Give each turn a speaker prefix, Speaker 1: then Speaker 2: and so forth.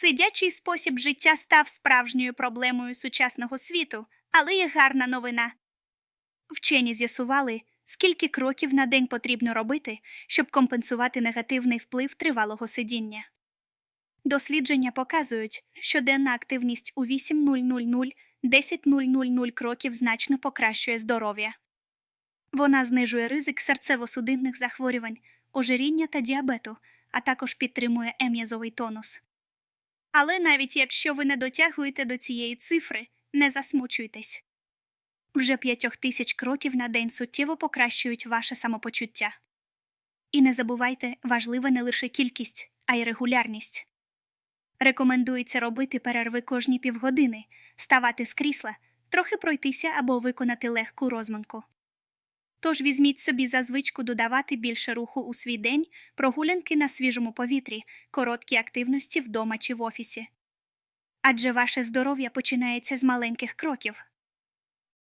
Speaker 1: Сидячий спосіб життя став справжньою проблемою сучасного світу, але є гарна новина. Вчені з'ясували, скільки кроків на день потрібно робити, щоб компенсувати негативний вплив тривалого сидіння. Дослідження показують, що денна активність у 8.000-10.000 кроків значно покращує здоров'я. Вона знижує ризик серцево-судинних захворювань, ожиріння та діабету, а також підтримує ем'язовий тонус. Але навіть якщо ви не дотягуєте до цієї цифри, не засмучуйтесь. Вже п'ятьох тисяч кроків на день суттєво покращують ваше самопочуття. І не забувайте, важлива не лише кількість, а й регулярність. Рекомендується робити перерви кожні півгодини, ставати з крісла, трохи пройтися або виконати легку розминку. Тож візьміть собі за звичку додавати більше руху у свій день, прогулянки на свіжому повітрі, короткі активності вдома чи в офісі. Адже ваше здоров'я починається з маленьких кроків,